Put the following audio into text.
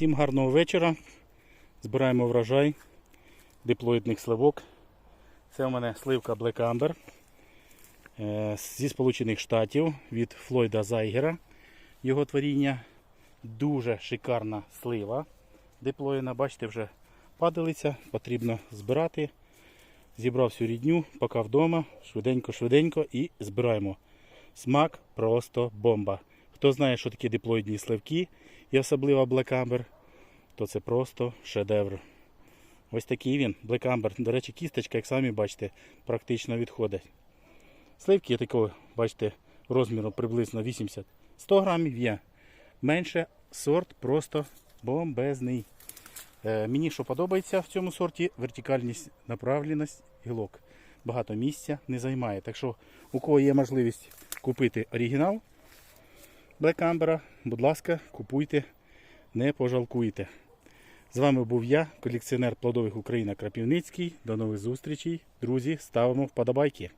Всім гарного вечора. Збираємо врожай диплоїдних сливок. Це у мене сливка Black Amber е, зі Сполучених Штатів від Флойда Зайгера. Його творіння. Дуже шикарна слива. Диплоїна, бачите, вже падалиця, потрібно збирати. Зібрав всю рідню, поки вдома, швиденько-швиденько і збираємо. Смак просто бомба. Хто знає, що таке диплоїдні сливки, і особливо Amber, то це просто шедевр. Ось такий він, Amber. До речі, кісточка, як самі бачите, практично відходить. Сливки такого, бачите, розміру приблизно 80-100 грамів є. Менше сорт просто бомбезний. Е, мені що подобається в цьому сорті, вертикальність, направленість гілок. Багато місця не займає. Так що, у кого є можливість купити оригінал Black Amber, будь ласка, купуйте, не пожалкуйте. З вами був я, колекціонер плодових Україна Крапівницький. До нових зустрічей. Друзі, ставимо вподобайки.